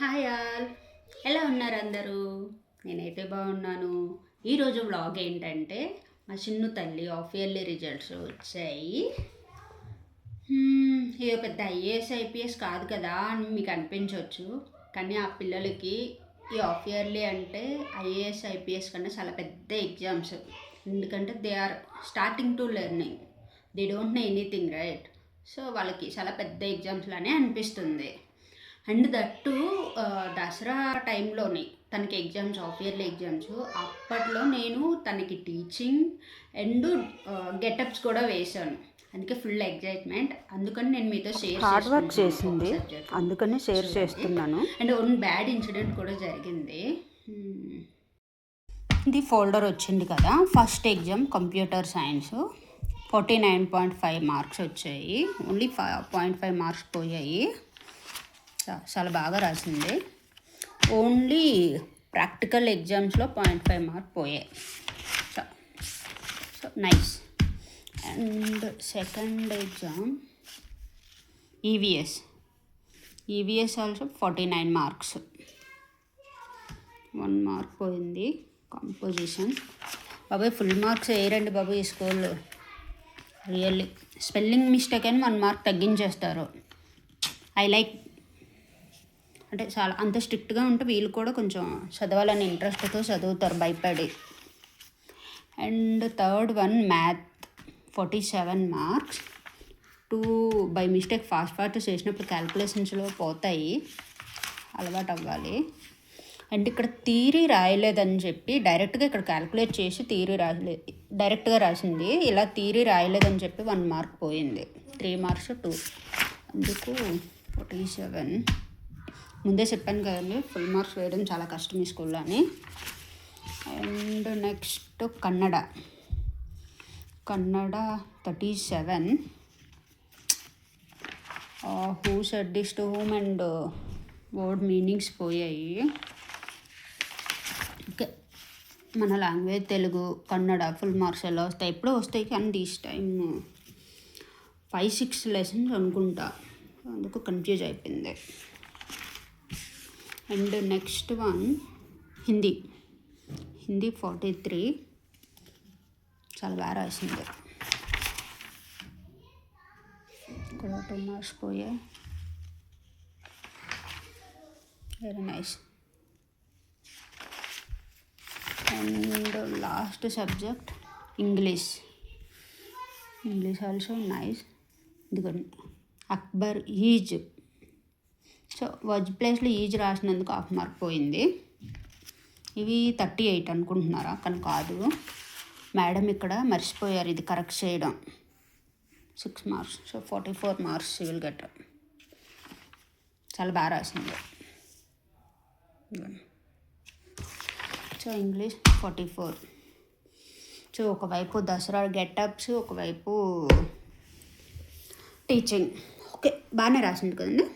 Hi all. ఎలా ఉన్నారు అందరూ? నేనైతే బాగున్నాను. ఈరోజు వ్లాగ్ ఏంటంటే మా చిన్ను తల్లి ఆఫ్ ఇయర్లీ రిజల్ట్స్ వచ్చాయి. ఏదో పెద్ద ఐఏఎస్ ఐపీఎస్ కాదు కదా అని మీకు అనిపించవచ్చు కానీ ఆ పిల్లలకి ఈ ఆఫ్ ఇయర్లీ అంటే ఐఏఎస్ ఐపీఎస్ కన్నా చాలా పెద్ద ఎగ్జామ్స్ ఎందుకంటే they are starting to learning they don't know anything right so వాళ్ళకి చాలా పెద్ద ఎగ్జామ్స్ లానే అనిపిస్తుంది. అండ్ దట్టు దసరా టైంలోనే తనకి ఎగ్జామ్స్ ఆఫ్ ఇయర్లీ ఎగ్జామ్స్. అప్పట్లో నేను తనకి టీచింగ్ అండ్ గెటప్స్ కూడా వేశాను. అందుకే ఫుల్ ఎగ్జైట్మెంట్ అందుకని నేను మీతో షేర్ హార్డ్ వర్క్ చేసింది. అందుకని షేర్ చేస్తున్నాను. అండ్ వన్ బ్యాడ్ ఇన్సిడెంట్ కూడా జరిగింది. ఇది ఫోల్డర్ వచ్చింది కదా. First exam computer science. Forty nine point five marks వచ్చాయి. Only five point five marks పోయాయి. చాలా బాగా రాసింది. ఓన్లీ ప్రాక్టికల్ ఎగ్జామ్స్లో పాయింట్ ఫైవ్ మార్క్ పోయాయి. So so nice and second exam EVS EVS also forty nine marks one mark పోయింది. Composition బాబాయ్ full marks వేయరండి బాబు ఈ స్కూల్లో రియల్లీ స్పెల్లింగ్ మిస్టేక్ అని వన్ మార్క్ తగ్గించేస్తారు. ఐ లైక్ అంటే చాలా అంత స్ట్రిక్ట్గా ఉంటే వీళ్ళు కూడా కొంచెం చదవాలని ఇంట్రెస్ట్తో చదువుతారు భయపడి. And third one math. Forty seven marks. Two by mistake fast fast చేసినప్పుడు క్యాల్కులేషన్స్లో పోతాయి. అలవాటు అవ్వాలి. అండ్ ఇక్కడ థీరీ రాయలేదని చెప్పి డైరెక్ట్గా ఇక్కడ క్యాల్కులేట్ చేసి థీరీ రాయలేదు డైరెక్ట్గా రాసింది. ఇలా థీరీ రాయలేదని చెప్పి వన్ మార్క్ పోయింది. Three marks two. అందుకు ఫార్టీ సెవెన్. ముందే చెప్పాను కదండి ఫుల్ మార్క్స్ వేయడం చాలా కష్టం ఈ స్కూల్లో అని. And next Kannada. Kannada thirty seven who said this to whom and word meanings పోయాయి? ఓకే. మన language Telugu Kannada full marks ఎలా వస్తాయి? ఎప్పుడో వస్తాయి కానీ this time five six lessons అనుకుంటా. అందుకు కన్ఫ్యూజ్ అయిపోయింది. And next one Hindi Hindi forty three చాలా బాగా రాసింది ఇక్కడ టూ మార్క్స్ పోయాయి very nice and last subject English English also nice ఇదిగోండి అక్బర్ ఈజ్ సో వజ్ ప్లేస్లో ఈజ్ రాసినందుకు హాఫ్ మార్క్ పోయింది. ఇవి థర్టీ ఎయిట్ అనుకుంటున్నారా? కానీ కాదు. మేడం ఇక్కడ మర్చిపోయారు ఇది కరెక్ట్ చేయడం. Six marks. So forty four marks will get. చాలా బాగా రాసింది. So English forty four. So ఒకవైపు దసరా గెటప్స్ ఒకవైపు టీచింగ్. ఓకే బాగానే రాసింది కదండి?